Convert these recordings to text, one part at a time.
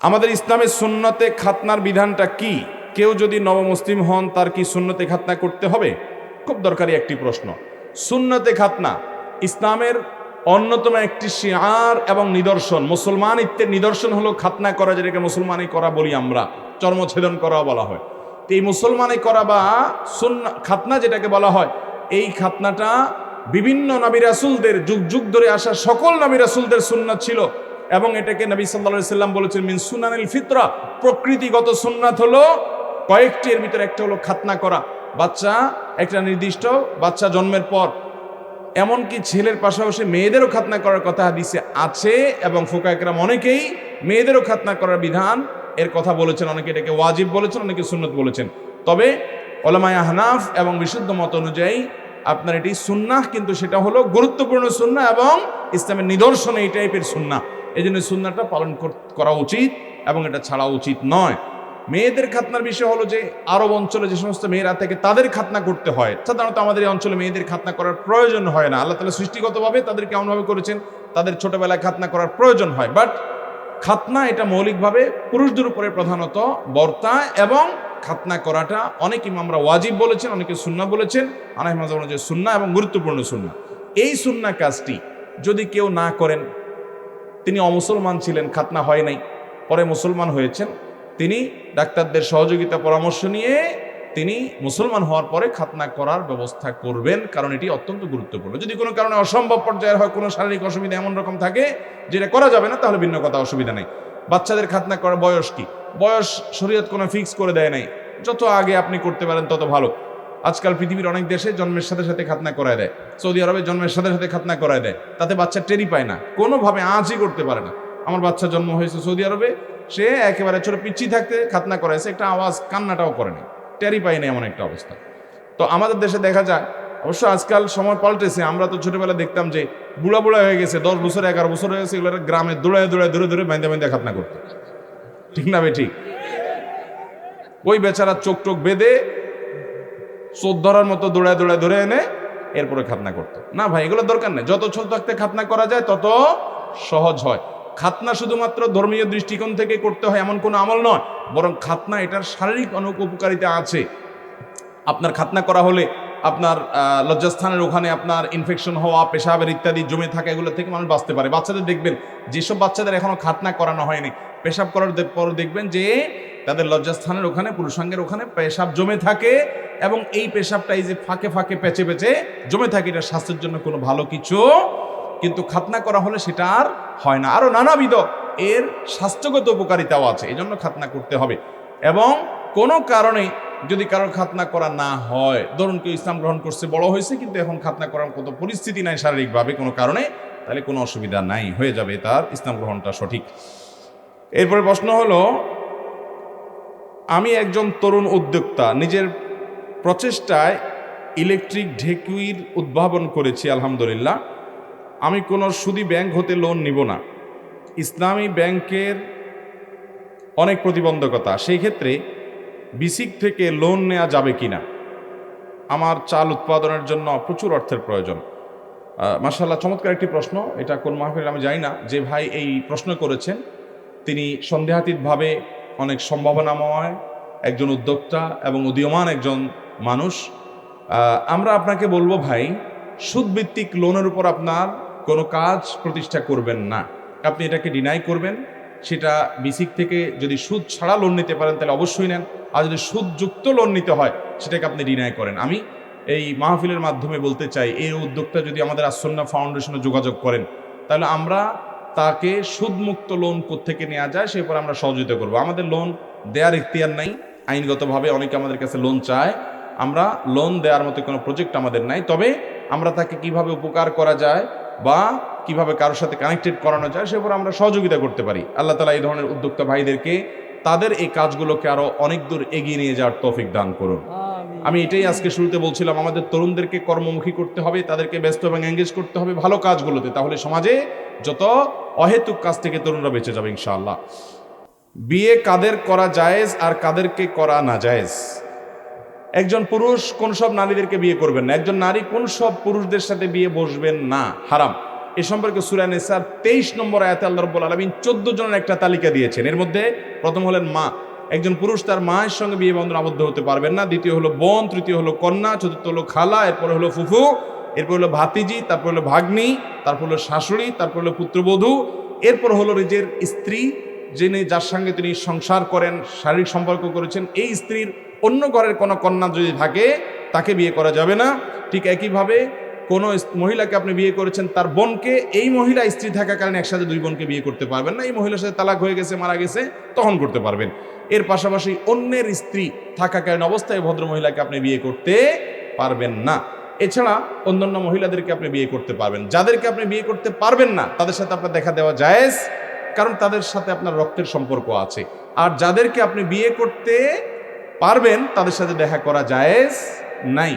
আমাদের ইসলামের সুন্নতে খাতনার বিধানটা কি? কেউ যদি নবমুসলিম হন, তার কি সুন্নতে খাতনা করতে হবে? খুব দরকারি একটি প্রশ্ন। সুন্নতে খাতনা ইসলামের অন্যতম একটি শিয়ার এবং নিদর্শন। মুসলমান ইত্যের নিদর্শন হলো খাতনা করা, যেটাকে মুসলমানি করা বলি আমরা। চর্মছেদন করা বলা হয়। তো এই মুসলমানি করা বা সুন্না, খাতনা যেটাকে বলা হয়, এই খাতনাটা বিভিন্ন নবী রাসুলদের যুগ যুগ ধরে আসা সকল নবী রাসুলদের ছিল। এবং এটাকে নবী সাল্লা সাল্লাম বলেছেন, মিন সুনানিল ফিতরা। প্রকৃতিগত সুন্নাত হলো কয়েকটি, এর ভিতরে একটা হলো খাতনা করা। বাচ্চা, একটা নির্দিষ্ট বাচ্চা জন্মের পর। এমনকি ছেলের পাশাপাশি মেয়েদেরও খাতনা করার কথা হাদিসে আছে এবং ফোকা একরাম অনেকেই মেয়েদেরও খাতনা করার বিধান এর কথা বলেছেন। অনেকে এটাকে ওয়াজিব বলেছেন, অনেকে সুন্নত বলেছেন। তবে ওলামায়া আহনাফ এবং বিশুদ্ধ মত অনুযায়ী আপনার এটি সুন্নাহ, কিন্তু সেটা হলো গুরুত্বপূর্ণ সুন্না এবং ইসলামের নিদর্শন এই টাইপের সুন্না এই জন্য সুন্নাটা পালন করা উচিত এবং এটা ছাড়া উচিত নয়। মেয়েদের খাতনার বিষয় হলো যে, আরব অঞ্চলে যে সমস্ত মেয়েরা থেকে, তাদের খাতনা করতে হয়। সাধারণত আমাদের এই অঞ্চলে মেয়েদের খাতনা করার প্রয়োজন হয় না। আল্লাহ তালা সৃষ্টিগতভাবে তাদের কেমনভাবে করেছেন, তাদের ছোটবেলায় খাতনা করার প্রয়োজন হয়। বাট খাতনা এটা মৌলিকভাবে পুরুষদের উপরে প্রধানত বর্তা এবং খাতনা করাটা অনেক ইমামরা ওয়াজিব বলেছেন, অনেকে সুন্না বলেছেন। যে সুন্না এবং গুরুত্বপূর্ণ সুন্না এই সুন্না কাজটি যদি কেউ না করেন তিনি অমুসলমান ছিলেন, খাতনা হয় নাই। পরে মুসলমান হয়েছেন। তিনি ডাক্তারদের সহযোগিতা পরামর্শ নিয়ে তিনি মুসলমান হওয়ার পরে খাতনা করার ব্যবস্থা করবেন, কারণ এটি অত্যন্ত গুরুত্বপূর্ণ। যদি কোনো কারণে অসম্ভব পর্যায়ের হয়, কোনো শারীরিক অসুবিধা এমন রকম থাকে, যেটা করা যাবে না, তাহলে ভিন্ন কথা, অসুবিধা নেই। বাচ্চাদের খাতনা করার বয়স কি? বয়স শরীয়ত কোনো ফিক্স করে দেয় নাই। যত আগে আপনি করতে পারেন, তত ভালো। আজকাল পৃথিবীর অনেক দেশে জন্মের সাথে সাথে খাতনা করায় দেয়। সৌদি আরবে জন্মের সাথে সাথে খাতনা করায় দেয়। তাতে বাচ্চা টেরি পায় না। কোনোভাবে আজই করতে পারে না। আমার বাচ্চা জন্ম হয়েছে সৌদি আরবে। সে একেবারে ছোট পিচ্ছি থাকতে খাতনা করাইছে একটা আওয়াজ কান্নাটাও করেনি টেরি পায় না এমন একটা অবস্থা। তো আমাদের দেশে দেখা যায়, অবশ্য আজকাল সময় পাল্টেছে। আমরা তো ছোটবেলা দেখতাম যে বুড়া বুড়া হয়ে গেছে, দশ বছর, এগারো বছর হয়ে গেছে, এগুলো গ্রামে দৌড়ায় দৌড়ায় ধরে ধরে বাইন্দা বাইন্দা খাতনা করতো। ঠিক না বে ঠিক? ওই বেচারা চোখ টোক বেঁধে চোখ ধরার মতো দৌড়ায় দৌড়ায় ধরে এনে এরপরে খাতনা করতো। না ভাই, এগুলো দরকার নেই। যত ছোট থাকতে খাতনা করা যায়, তত সহজ হয়। খাতনা শুধুমাত্র ধর্মীয় দৃষ্টিকোণ থেকে করতে হয় এমন কোনো আমল নয়, বরং খাতনা এটার শারীরিক অনেক উপকারিতা আছে। আপনার খাতনা করা হলে আপনার লজ্জাস্থানের ওখানে আপনার ইনফেকশন হওয়া, পেশাবের ইত্যাদি জমে থাকা এগুলো থেকে মানুষ বাঁচতে পারে। বাচ্চাদের দেখবেন, যেসব বাচ্চাদের এখনও খাতনা করানো হয়নি পেশাব করার পর দেখবেন যে তাদের লজ্জাস্থানের ওখানে, পুরুষাঙ্গের ওখানে পেশাব জমে থাকে এবং এই পেশাবটা এই যে ফাঁকে ফাঁকে পেঁচে পেঁচে জমে থাকে, এটা স্বাস্থ্যের জন্য কোনো ভালো কিছু। কিন্তু খাতনা করা হলে সেটা আর হয় না। আরও নানাবিধ এর স্বাস্থ্যগত উপকারিতাও আছে এই জন্য খাতনা করতে হবে। এবং কোনো কারণে যদি কারোর খাতনা করা না হয়, ধরুন কেউ ইসলাম গ্রহণ করছে, বড় হয়েছে, কিন্তু এখন খাতনা করার কোনো পরিস্থিতি নাই শারীরিকভাবে কোনো কারণে, তাহলে কোনো অসুবিধা নাই, হয়ে যাবে তার ইসলাম গ্রহণটা সঠিক। এরপরে প্রশ্ন হলো, আমি একজন তরুণ উদ্যোক্তা, নিজের প্রচেষ্টায় ইলেকট্রিক ঢেকুইর উদ্ভাবন করেছি, আলহামদুলিল্লাহ। আমি কোনো সুদি ব্যাংক হতে লোন নিব না। ইসলামী ব্যাংকের অনেক প্রতিবন্ধকতা, সেই ক্ষেত্রে বিসিক থেকে লোন নেওয়া যাবে কি না আমার চাল উৎপাদনের জন্য প্রচুর অর্থের প্রয়োজন। মাসাল্লাহ চমৎকার একটি প্রশ্ন, এটা কোন মাহফিল আমি জানি না, যে ভাই এই প্রশ্ন করেছেন। তিনি সন্দেহাতীতভাবে অনেক সম্ভাবনাময় একজন উদ্যোক্তা এবং উদীয়মান একজন মানুষ। আমরা আপনাকে বলব ভাই, সুদভিত্তিক লোনের উপর আপনার কোনো কাজ প্রতিষ্ঠা করবেন না। আপনি এটাকে ডিনাই করবেন। সেটা বিসিক থেকে যদি সুদ ছাড়া লোন নিতে পারেন, তাহলে অবশ্যই নেন। আর যদি সুদযুক্ত লোন নিতে হয়, সেটাকে আপনি ডিনাই করেন। আমি এই মাহফিলের মাধ্যমে বলতে চাই, এই উদ্যোক্তা যদি আমাদের আসন্না ফাউন্ডেশনে যোগাযোগ করেন, তাহলে আমরা তাকে সুদমুক্ত লোন থেকে নেওয়া যায় সে আমরা সহযোগিতা করব। আমাদের লোন দেওয়ার ইখতিয়ার নাই। আইনগতভাবে অনেকে আমাদের কাছে লোন চায়। আমরা লোন দেওয়ার মতো কোনো প্রজেক্ট আমাদের নাই। তবে আমরা তাকে কীভাবে উপকার করা যায় বা কীভাবে কারোর সাথে কানেক্টেড করানো যায় সে উপর আমরা সহযোগিতা করতে পারি। আল্লাহ তালা এই ধরনের উদ্যোক্তা ভাইদেরকে তাদের এই কাজগুলোকে আরও অনেক দূর এগিয়ে নিয়ে যাওয়ার তৌফিক দান করুন। আমি এটাই আজকে শুরুতে বলছিলাম, আমাদের তরুণদেরকে কর্মমুখী করতে হবে, তাদেরকে ব্যস্ত এবং এঙ্গেজ করতে হবে ভালো কাজগুলোতে। তাহলে সমাজে যত অহেতুক কাজ থেকে তরুণরা বেঁচে যাবে ইনশাআল্লাহ। বিয়ে কাদের করা জায়েজ আর কাদেরকে করা না জায়েজ? একজন পুরুষ কোন সব নারীদেরকে বিয়ে করবেন না? একজন নারী কোন সব পুরুষদের সাথে বিয়ে বসবেন না? হারাম। এ সম্পর্কে সুরান নেসার তেইশ নম্বর আয়াতে আল্লাহ রব্বুল আলমিন চোদ্দ জনের একটা তালিকা দিয়েছেন। এর মধ্যে প্রথম হলেন মা। একজন পুরুষ তার মায়ের সঙ্গে বিয়ে বন্ধন আবদ্ধ হতে পারবেন না। দ্বিতীয় হলো বোন, তৃতীয় হলো কন্যা, চতুর্থ হলো খালা, এরপরে হলো ফুফু, এরপর হলো ভাতিজি, তারপর হলো ভাগ্নি, তারপর হলো শাশুড়ি, তারপর হলো পুত্রবধূ, এরপর হলো নিজের স্ত্রী, যিনি যার সঙ্গে তিনি সংসার করেন, শারীরিক সম্পর্ক করেছেন, এই স্ত্রীর অন্য ঘরের কোনো কন্যা যদি থাকে, তাকে বিয়ে করা যাবে না। ঠিক একইভাবে কোনো মহিলাকে আপনি বিয়ে করেছেন, তার বোনকে, এই মহিলা স্ত্রী থাকাকালীন একসাথে দুই বোনকে বিয়ে করতে পারবেন না। এই মহিলার সাথে তালাক হয়ে গেছে, মারা গেছে তখন করতে পারবেন। এর পাশাপাশি অন্যের স্ত্রী থাকাকালীন অবস্থায় ভদ্র মহিলাকে আপনি বিয়ে করতে পারবেন না। এছাড়া অন্যান্য মহিলাদেরকে আপনি বিয়ে করতে পারবেন। যাদেরকে আপনি বিয়ে করতে পারবেন না, তাদের সাথে আপনার দেখা দেওয়া জায়েজ, কারণ তাদের সাথে আপনার রক্তের সম্পর্ক আছে। আর যাদেরকে আপনি বিয়ে করতে পারবেন, তাদের সাথে দেখা করা জায়েজ নাই।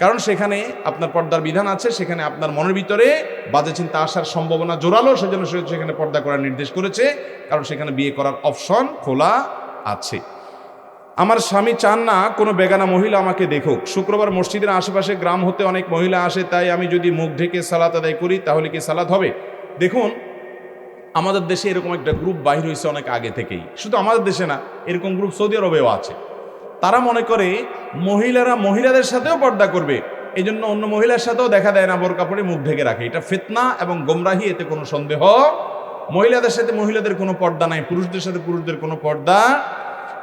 কারণ সেখানে আপনার পর্দার বিধান আছে, সেখানে আপনার মনের ভিতরে বাজে চিন্তা আসার সম্ভাবনা জোরালো, সেজন্য সেখানে পর্দা করার নির্দেশ করেছে। কারণ সেখানে বিয়ে করার অপশন খোলা আছে। আমার স্বামী চান না কোনো বেগানা মহিলা আমাকে দেখুক। শুক্রবার মসজিদের আশেপাশে গ্রাম হতে অনেক মহিলা আসে, তাই আমি যদি মুখ ঢেকে সালাত আদায় করি, তাহলে কি সালাত হবে? দেখুন, আমাদের দেশে এরকম একটা গ্রুপ বাহির হয়েছে অনেক আগে থেকেই। শুধু আমাদের দেশে না, এরকম গ্রুপ সৌদি আরবেও আছে। তারা মনে করে মহিলারা মহিলাদের সাথেও পর্দা করবে এই জন্য অন্য মহিলার সাথেও দেখা দেয় না, বোরকা পরে মুখ ঢেকে রাখে। এটা ফিতনা এবং গোমরাহি, এতে কোনো সন্দেহ মহিলাদের সাথে মহিলাদের কোনো পর্দা নাই, পুরুষদের সাথে পুরুষদের কোনো পর্দা।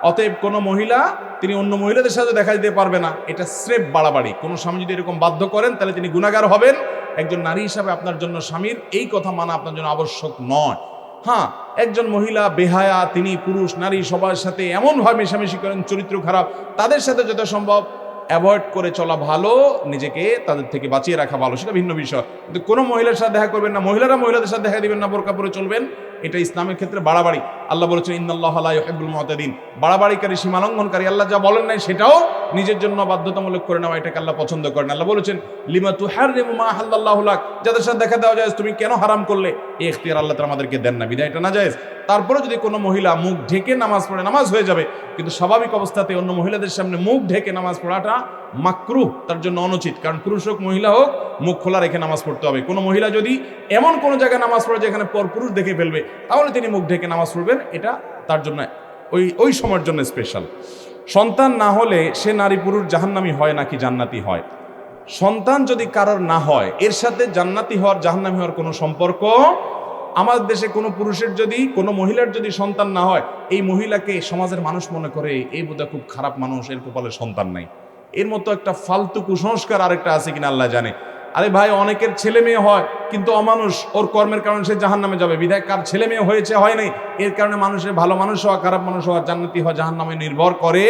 অতএব কোনো মহিলা, তিনি অন্য মহিলাদের সাথে দেখা দিতে পারবে না। এটা স্রেফ বাড়াবাড়ি। কোনো স্বামী যদি এরকম বাধ্য করেন, তাহলে তিনি গুণাগার হবেন। একজন নারী হিসাবে আপনার জন্য স্বামীর এই কথা মানা আপনার জন্য আবশ্যক নয়। হ্যাঁ একজন মহিলা বেহায়া, তিনি পুরুষ, নারী, সবার সাথে এমনভাবে মেশামেশি করেন, চরিত্র খারাপ, তাদের সাথে যত সম্ভব অ্যাভয়েড করে চলা ভালো, নিজেকে তাদের থেকে বাঁচিয়ে রাখা ভালো, সেটা ভিন্ন বিষয়। কিন্তু কোনো মহিলার সাথে দেখা করবেন না, মহিলারা মহিলাদের সাথে দেখা দিবেন না বোরকা পরে চলবেন, এটা ইসলামের ক্ষেত্রে বাড়াবাড়ি। আল্লাহ বলেছেন ইন্দাল্লাহ ইহিবুল মতাদিন। বাড়াবাড়িকারী, সীমালঙ্ঘনকারী, আল্লাহ যা বলেন নাই সেটাও নিজের জন্য বাধ্যতামূলক করে নেওয়া, এটাকে আল্লাহ পছন্দ করেন আল্লাহ বলেছেন, লিমা তু হার মা হাল্লাহুলাক যাদের সাথে দেখা দেওয়া যায়, তুমি কেন হারাম করলে? এই এখতিয়ার আল্লাহ তালা আমাদেরকে দেন না, বিদায় এটা না যায় তারপরে যদি কোনো মহিলা মুখ ঢেকে নামাজ পড়ে, নামাজ হয়ে যাবে, কিন্তু স্বাভাবিক অবস্থাতে অন্য মহিলাদের সামনে মুখ ঢেকে নামাজ পড়াটা মাকরু তার জন্য অনুচিত। কারণ পুরুষ হোক, মহিলা হোক, মুখ খোলা রেখে নামাজ পড়তে হবে। কোনো মহিলা যদি এমন কোনো জায়গায় নামাজ পড়ে, যেখানে পর পুরুষ দেখে ফেলবে, তাহলে তিনি মুখ ঢেকে নামাজ পড়বেন এটা তার জন্য, ওই ওই সময়ের জন্য স্পেশাল সন্তান না হলে সে নারী পুরুষ জাহান্নামি হয় নাকি জান্নাতি হয়? সন্তান যদি কারোর না হয়, এর সাথে জান্নাতি হওয়ার, জাহান্নামি হওয়ার কোনো সম্পর্ক? আমাদের দেশে কোনো পুরুষের যদি, কোনো মহিলার যদি সন্তান না হয়, এই মহিলাকে সমাজের মানুষ মনে করে, এই বোধহয় খুব খারাপ মানুষ, এর কপালে সন্তান নাই। এর মতো একটা ফালতু কুসংস্কার আরেকটা আছে কিনা আল্লাহ জানে। আরে ভাই, অনেকের ছেলে মেয়ে হয়, কিন্তু অমানুষ, ওর কর্মের কারণে সে জাহান নামে যাবে। বিধায় কার ছেলে মেয়ে হয়েছে, হয় নাই, এর কারণে মানুষের ভালো মানুষ হওয়া, খারাপ মানুষ হওয়া, জান্নাতি হওয়া জাহান নামে নির্ভর করে।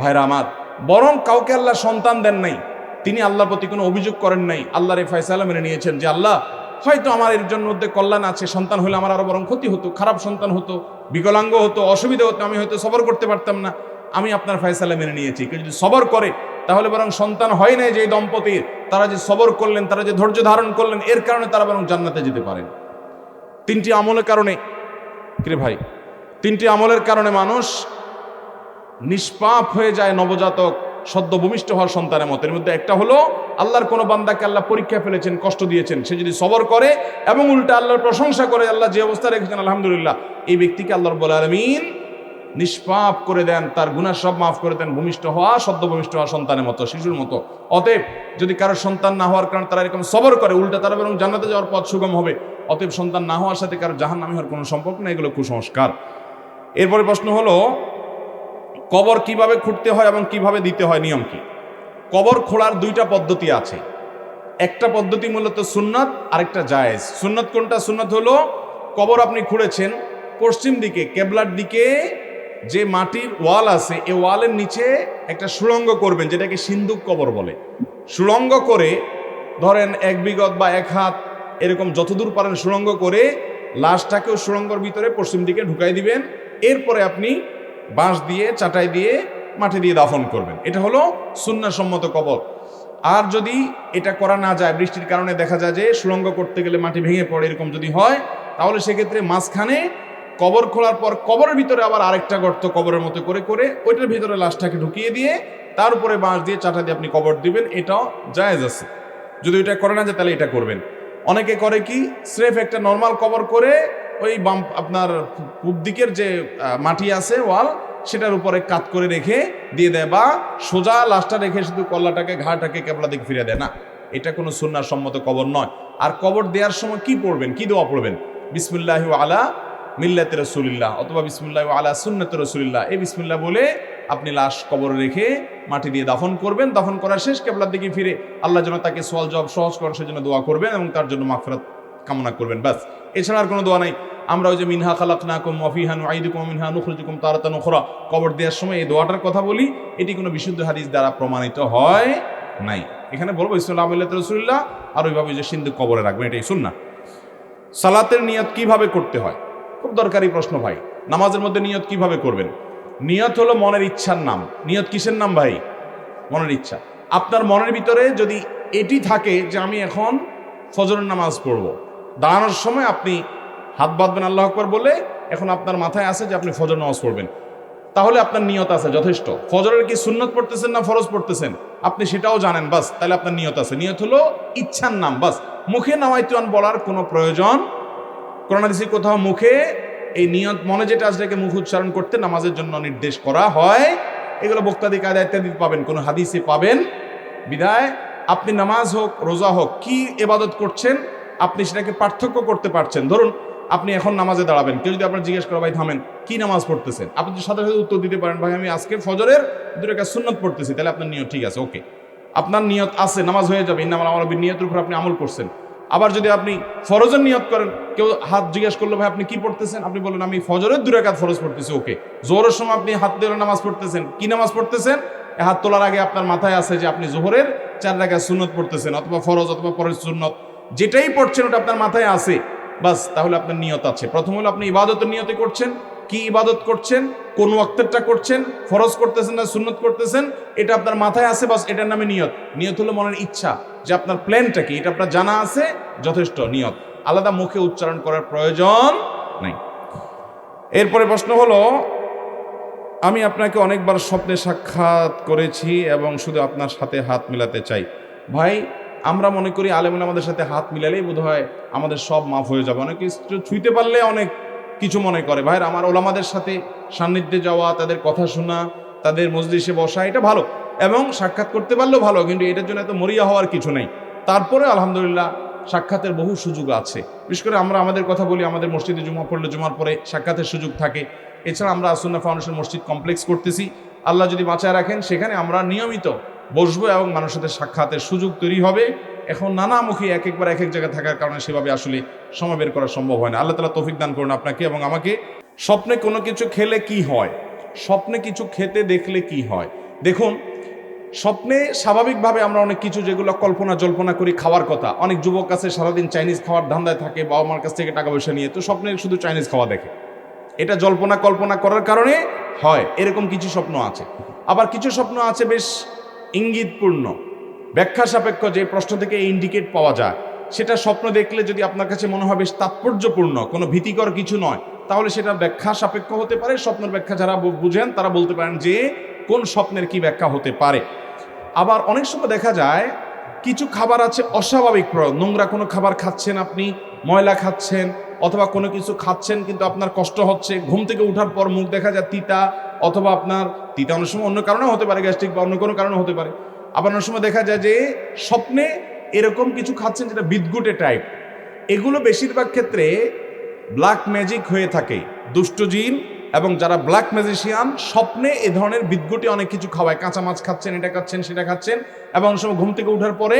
ভাইরা আমার, বরং কাউকে আল্লাহ সন্তান দেন নাই, তিনি আল্লাহর প্রতি কোনো অভিযোগ করেন নাই, আল্লাহর এই ফয়সালা মেনে নিয়েছেন যে, আল্লাহ, হয়তো আমার এর জন্য মধ্যে কল্যাণ আছে, সন্তান হলে আমার আরও বরং ক্ষতি হতো, খারাপ সন্তান হতো, বিকলাঙ্গ হতো, অসুবিধা হতো, আমি হয়তো সবর করতে পারতাম না। আমি আপনার ফয়সালা মেনে নিয়েছি, কেউ যদি সবর করে, তাহলে বরং সন্তান হয় নাই যে দম্পতির তারা যে সবর করলেন, তারা যে ধৈর্য ধারণ করলেন, এর কারণে তারা বরং জান্নাতে যেতে পারেন। তিনটি আমলের কারণে, কিরে ভাই, তিনটি আমলের কারণে মানুষ নিষ্পাপ হয়ে যায় নবজাতক সদ্য ভূমিষ্ঠ হওয়ার সন্তানের মতো। এর মধ্যে একটা হলো, আল্লাহর কোনো বান্দাকে আল্লাহ পরীক্ষা ফেলেছেন, কষ্ট দিয়েছেন, সে যদি সবর করে এবং উল্টা আল্লাহর প্রশংসা করে, আল্লাহ যে অবস্থা রেখেছেন, আলহামদুলিল্লাহ, এই ব্যক্তিকে আল্লাহর বলে আলমিন নিষ্পাপ করে দেন, তার গুণা সব মাফ করে দেন, ভূমিষ্ঠ হওয়া, সদ্য ভূমিষ্ঠ হওয়া সন্তানের মতো, শিশুর মতো। অতএব যদি কারোর সন্তান না হওয়ার কারণে তারা এরকম সবর করে, উল্টা তারা বরং জান্নাতে যাওয়ার পথ সুগম হবে। অতএব সন্তান না হওয়ার সাথে কারও জাহান নামে হওয়ার কোনো সম্পর্ক নেই, এগুলো কুসংস্কার। এরপরে প্রশ্ন হলো, কবর কীভাবে খুঁড়তে হয় এবং কীভাবে দিতে হয়, নিয়ম কি? কবর খোঁড়ার দুইটা পদ্ধতি আছে। একটা পদ্ধতি মূলত সুন্নত, আরেকটা জায়েজ। সুন্নত কোনটা? সুন্নত হলো, কবর আপনি খুঁড়েছেন পশ্চিম দিকে, কেবলার দিকে যে মাটির ওয়াল আছে এই ওয়ালের নিচে একটা সুড়ঙ্গ করবেন, যেটাকে সিন্দুক কবর বলে। সুড়ঙ্গ করে ধরেন এক বিগত বা এক হাত এরকম যতদূর পারেন সুড়ঙ্গ করে লাশটাকেও সুড়ঙ্গর ভিতরে পশ্চিম দিকে ঢুকাই দিবেন। এরপরে আপনি বাঁশ দিয়ে, চাটাই দিয়ে মাটি দিয়ে দাফন করবেন। এটা হলো সুন্নাসম্মত কবর। আর যদি এটা করা না যায়, বৃষ্টির কারণে দেখা যায় যে সুড়ঙ্গ করতে গেলে মাটি ভেঙে পড়ে, এরকম যদি হয়, তাহলে সেক্ষেত্রে মাঝখানে কবর খোলার পর কবরের ভিতরে আবার আরেকটা গর্ত কবরের মতো করে করে ওইটার ভিতরে লাশটাকে ঢুকিয়ে দিয়ে তার উপরে বাঁশ দিয়ে চাটা দিয়ে আপনি কবর দিবেন, এটাও জায়েজ আছে। যদি ওইটা করে না যায়, তাহলে এটা করবেন। অনেকে করে কি, স্রেফ একটা নর্মাল কবর করে ওই বাম আপনার পূব দিকের যে মাটি আছে, ওয়াল, সেটার উপরে কাত করে রেখে দিয়ে দেয় বা সোজা লাশটা রেখে শুধু কল্লাটাকে ঘাটাকে কেবলা দিকে ফিরে দেয়। না, এটা কোনো সুন্নার সম্মত কবর নয়। আর কবর দেওয়ার সময় কি পড়বেন, কি দোয়া পড়বেন? বিসমুল্লাহ আলা মিল্লাতে রসুলিল্লাহ অথবা বিসমুল্লাহ আলা সুন্নত রসুলিল্লাহ। এই বিসমুল্লাহ বলে আপনি লাশ কবরে রেখে মাটি দিয়ে দাফন করবেন। দাফন করার শেষ কেবলার দিকে ফিরে আল্লাহ যেন তাকে সোয়াল জব সহজ করেন সেজন্য দোয়া করবেন এবং তার জন্য মাফরাত কামনা করবেন। ব্যাস, এছাড়া আর কোনো দোয়া নাই। আমরা ওই যে মিনহা খালাক না কম মফিহান আইদুকুম মিনহা নুখরুজুকুম তারাতান উখরা। কবর দেওয়ার সময় এই দোয়াটার কথা বলি, এটি কোনো বিশুদ্ধ হাদিস দ্বারা প্রমাণিত হয় নাই। এখানে বলব, ইসলাম রসুল্লাহ আর ওইভাবে যে সিন্ধু কবরে রাখবেন, এটাই শুন না সালাতের নিয়ত কীভাবে করতে হয়? খুব দরকারি প্রশ্ন ভাই। নামাজের মধ্যে নিয়ত কীভাবে করবেন? নিয়ত হলো মনের ইচ্ছার নাম। নিয়ত কিসের নাম ভাই? মনের ইচ্ছা। আপনার মনের ভিতরে যদি এটি থাকে যে আমি এখন ফজরের নামাজ পড়ব, দাঁড়ানোর সময় আপনি হাত বাঁধবেন আল্লাহ আকবর বলে এখন আপনার মাথায় আছে যে আপনি ফজর নামাজ পড়বেন। তাহলে আপনার নিয়ত আছে, যথেষ্ট। ফজরের কি সুন্নত পড়তেছেন না ফরজ পড়তেছেন? আপনি সেটাও জানেন, বাস। তাহলে আপনার নিয়ত আছে। নিয়ত হলো ইচ্ছার নাম, বাস। মুখে নামাইতুয়ান বলার কোনো প্রয়োজন করোনাদিসি কোথাও মুখে এই নিয়ত, মনে যেটা আছে মুখ উচ্চারণ করতে নামাজের জন্য নির্দেশ করা হয়। এগুলো বক্তাদি কায়দা ইত্যাদি পাবেন, কোনো হাদিসে পাবেন। বিদায়, আপনি নামাজ হোক, রোজা হোক, কি এবাদত করছেন, আপনি সেটাকে পার্থক্য করতে পারছেন। ধরুন, আপনি এখন নামাজে দাঁড়াবেন, কেউ যদি আপনার জিজ্ঞেস করে, ভাই, থামেন, কি নামাজ পড়তেছেন? আপনি যদি সাথে সাথে উত্তর দিতে পারেন, ভাই, আমি আজকে ফজরের দুটো কাজ সুন্নত পড়তেছি, তাহলে আপনার নিয়ত ঠিক আছে, ওকে। আপনার নিয়ত আছে, নামাজ হয়ে যাবে, ইন্নামাল আমার নিয়তের উপর আপনি আমল করছেন। আবার যদি আপনি ফরজের নিয়ত করেন, কেউ হাত জিজ্ঞেস করল, ভাই, আপনি কি পড়তেছেন? আপনি বললেন আমি ফজরের দু রাকাত ফরজ পড়তেছি। ওকে। জোহরের সময় আপনি হাত দিয়ে নামাজ পড়তেছেন। কি নামাজ পড়তেছেন? হাত তোলার আগে আপনার মাথায় আছে যে আপনি জোহরের চার রাকাত সুন্নত পড়তেছেন অথবা ফরজ অথবা ফরজ সুন্নত। যেটাই পড়ছেন, ওটা আপনার মাথায় আছে। বাস, তাহলে আপনার নিয়ত আছে। প্রথম হলো আপনি ইবাদতের নিয়তে করছেন। কি ইবাদত করছেন? কোন ওয়াক্তেরটা করছেন? ফরজ করতেছেন না সুন্নত করতেছেন? এটা আপনার মাথায় আছে, বাস এটার নামে নিয়ত। নিয়ত হলো মনের ইচ্ছা, যে আপনার প্ল্যানটা কি? এটা আপনার জানা আছে, যথেষ্ট নিয়ত। আলাদা মুখে উচ্চারণ করার প্রয়োজন নাই। এরপরে প্রশ্ন হলো, আমি আপনাকে অনেকবার স্বপ্নে সাক্ষাৎ করেছি এবং শুধু আপনার সাথে হাত মিলাতে চাই। ভাই, আমরা মনে করি আলেমুল আমাদের সাথে হাত মিলালেই বোধ হয় আমাদের সব মাফ হয়ে যাবে। অনেক ছুঁইতে পারলে অনেক কিছু মনে করে। ভাইয়ের আমার ওলামাদের সাথে সান্নিধ্যে যাওয়া, তাদের কথা শোনা, তাদের মজলিসে বসা, এটা ভালো। এবং সাক্ষাৎ করতে পারলেও ভালো, কিন্তু এটার জন্য এত মরিয়া হওয়ার কিছু নেই। তারপরে, আলহামদুলিল্লাহ, সাক্ষাতের বহু সুযোগ আছে। বিশেষ করে আমরা আমাদের কথা বলি, আমাদের মসজিদে জুমা পড়লে জুমার পরে সাক্ষাতের সুযোগ থাকে। এছাড়া আমরা আসুন্না ফাউন্ডেশন মসজিদ কমপ্লেক্স করতেছি। আল্লাহ যদি বাঁচায় রাখেন, সেখানে আমরা নিয়মিত বসবো এবং মানুষের সাথে সাক্ষাতের সুযোগ তৈরি হবে। এখন নানামুখী এক একবার এক এক জায়গায় থাকার কারণে সেভাবে আসলে সময় বের করা সম্ভব হয় না। আল্লাহ তালা তৌফিক দান করুন আপনাকে এবং আমাকে। স্বপ্নে কোনো কিছু খেলে কি হয়? স্বপ্নে কিছু খেতে দেখলে কি হয়? দেখুন, স্বপ্নে স্বাভাবিকভাবে আমরা অনেক কিছু যেগুলো কল্পনা জল্পনা করি খাওয়ার কথা। অনেক যুবক আছে, সারাদিন চাইনিজ খাওয়ার ধান্দায় থাকে, বাবা মার কাছ থেকে টাকা পয়সা নিয়ে, তো স্বপ্নে শুধু চাইনিজ খাওয়া দেখে। এটা জল্পনা কল্পনা করার কারণে হয়। এরকম কিছু স্বপ্ন আছে। আবার কিছু স্বপ্ন আছে বেশ ইঙ্গিতপূর্ণ। ব্যাখ্যা সাপেক্ষ যে প্রশ্ন থেকে ইন্ডিকেট পাওয়া যায়, সেটা স্বপ্ন দেখলে যদি আপনার কাছে মনে বেশ তাৎপর্যপূর্ণ, কোনো ভীতিকর কিছু নয়, তাহলে সেটা ব্যাখ্যা সাপেক্ষ হতে পারে। স্বপ্নের ব্যাখ্যা যারা বুঝেন, তারা বলতে পারেন যে কোন স্বপ্নের কি ব্যাখ্যা হতে পারে। আবার অনেক সময় দেখা যায়, কিছু খাবার আছে অস্বাভাবিক নোংরা কোনো খাবার খাচ্ছেন আপনি, ময়লা খাচ্ছেন, অথবা কোনো কিছু খাচ্ছেন কিন্তু আপনার কষ্ট হচ্ছে, ঘুম থেকে ওঠার পর মুখ দেখা যায় তিতা, অথবা আপনার তিতা অনেক সময় অন্য কারণেও হতে পারে, গ্যাস্ট্রিক বা অন্য কোনো কারণে হতে পারে। আবার অনেক সময় দেখা যায় যে স্বপ্নে এরকম কিছু খাচ্ছেন যেটা বিদগুটে টাইপ এগুলো বেশিরভাগ ক্ষেত্রে ব্ল্যাক ম্যাজিক হয়ে থাকে, দুষ্ট জিন এবং যারা ব্ল্যাক ম্যাজিশিয়ান স্বপ্নে এ ধরনের বিদ্যুটে অনেক কিছু খাওয়ায়। কাঁচা মাছ খাচ্ছেন, এটা খাচ্ছেন, সেটা খাচ্ছেন এবং অনেক সময় ঘুম থেকে ওঠার পরে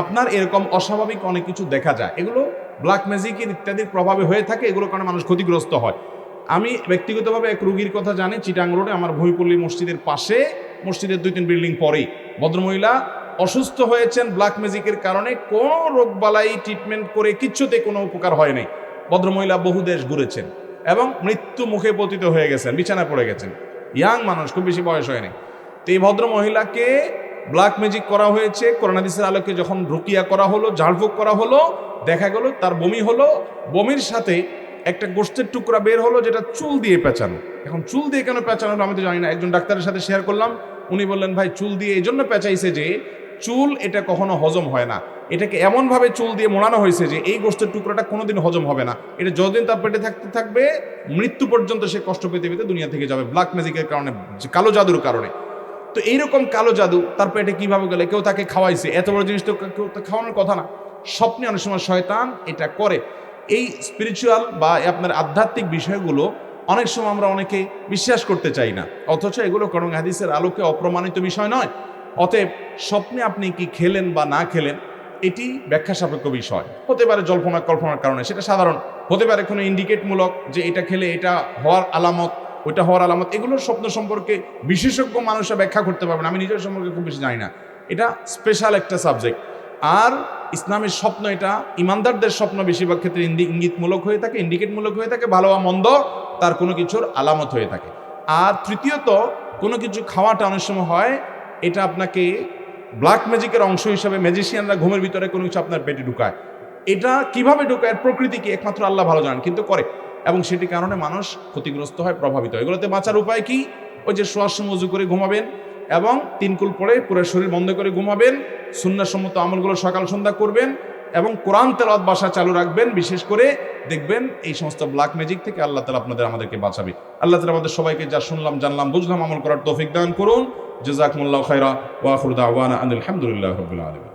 আপনার এরকম অস্বাভাবিক অনেক কিছু দেখা যায়। এগুলো ব্ল্যাক ম্যাজিকের ইত্যাদির প্রভাবে হয়ে থাকে এগুলো কারণে মানুষ ক্ষতিগ্রস্ত হয়। আমি ব্যক্তিগতভাবে এক রুগীর কথা জানি, চিটাং রোডে আমার ভৈপল্লী মসজিদের পাশে মসজিদের দুই তিন বিল্ডিং পরেই। ভদ্রমহিলা অসুস্থ হয়েছেন ব্ল্যাক ম্যাজিকের কারণে, কোনো রোগবালাই ট্রিটমেন্ট করে কিচ্ছুতে কোনো উপকার হয় নাই। ভদ্রমহিলা বহু দেশ ঘুরেছেন এবং মৃত্যু মুখে পতিত হয়ে গেছেন, বিছানায় পড়ে গেছেন। ইয়াং মানুষ, খুব বেশি বয়স হয়নি তো এই ভদ্র মহিলাকে ব্ল্যাক ম্যাজিক করা হয়েছে করোনা করোনাদিসের আলোকে যখন রুকিয়া করা হলো, ঝাড়ফুঁক করা হলো, দেখা গেল তার বমি হলো, বমির সাথে একটা গোষ্ঠের টুকরা বের হলো, যেটা চুল দিয়ে পেঁচানো। এখন চুল দিয়ে কেন পেঁচানো আমি তো জানি না, একজন ডাক্তারের সাথে শেয়ার করলাম। উনি বললেন, ভাই, চুল দিয়ে এই জন্য পেঁচাইছে যে, চুল এটা কখনো হজম হয় না। এটাকে এমনভাবে চুল দিয়ে মোড়ানো হয়েছে যে, এই গোষ্ঠের টুকরোটা কোনোদিন হজম হবে না। এটা যতদিন তার পেটে থাকতে থাকবে, মৃত্যু পর্যন্ত সে কষ্ট পেতে পেতে দুনিয়া থেকে যাবে ব্ল্যাক ম্যাজিকের কারণে কালো জাদুর কারণে। তো এইরকম কালো জাদু তার পেটে কীভাবে গেলে? কেউ তাকে খাওয়াইছে। এত বড় জিনিস তো কেউ তো খাওয়ানোর কথা না। স্বপ্নে অনেক সময় শয়তান এটা করে। এই স্পিরিচুয়াল বা আপনার আধ্যাত্মিক বিষয়গুলো অনেক সময় আমরা অনেকে বিশ্বাস করতে চাই না। অথচ এগুলো করং হাদিসের আলোকে অপ্রমাণিত বিষয় নয়। অতএব স্বপ্নে আপনি কি খেলেন বা না খেলেন, এটি ব্যাখ্যা সাপেক্ষ বিষয়। হতে পারে জল্পনা কল্পনার কারণে, সেটা সাধারণ। হতে পারে কোনো ইন্ডিকেটমূলক যে এটা খেলে এটা হওয়ার আলামত, ওইটা হওয়ার আলামত, এগুলোর স্বপ্ন সম্পর্কে বিশেষজ্ঞ মানুষরা ব্যাখ্যা করতে পারবেন আমি নিজের সম্পর্কে খুব বেশি জানি না। এটা স্পেশাল একটা সাবজেক্ট আর ইসলামের স্বপ্ন এটা, ইমানদারদের স্বপ্ন বেশিরভাগ ক্ষেত্রে ইঙ্গিতমূলক হয়ে থাকে, ইন্ডিকেটমূলক হয়ে থাকে, ভালো বা মন্দ, তার কোনো কিছুর আলামত হয়ে থাকে। আর তৃতীয়ত, কোনো কিছু খাওয়াটা অনেক সময় হয়, এটা আপনাকে ব্ল্যাক ম্যাজিকের অংশ হিসাবে ম্যাজিশিয়ানরা ঘুমের ভিতরে কোনো কিছু আপনার পেটে ঢুকায়। এটা কীভাবে ঢুকায়? প্রকৃতিকে একমাত্র আল্লাহ ভালো জানেন, কিন্তু করে। এবং সেটি কারণে মানুষ ক্ষতিগ্রস্ত হয়, প্রভাবিত হয়। এগুলোতে বাঁচার উপায় কি? ওই যে শোয়ার উজু করে ঘুমাবেন, এবং তিনকুল পরে পুরো শরীর বন্ধ করে ঘুমাবেন সুন্নাসম্মত আমলগুলো সকাল সন্ধ্যা করবেন এবং কোরআন তেলাওয়াত বাসা চালু রাখবেন, বিশেষ করে দেখবেন এই সমস্ত ব্ল্যাক ম্যাজিক থেকে আল্লাহ তালা আপনাদের আমাদেরকে বাঁচাবে। আল্লাহ তালা আমাদের সবাইকে যা শুনলাম, জানলাম, বুঝলাম আমল করার তৌফিক দান করুন। জজাকমুল্লাহ খাইরা ওয়াখরুদ আনিল আলহামদুলিল্লাহ রবিল আলম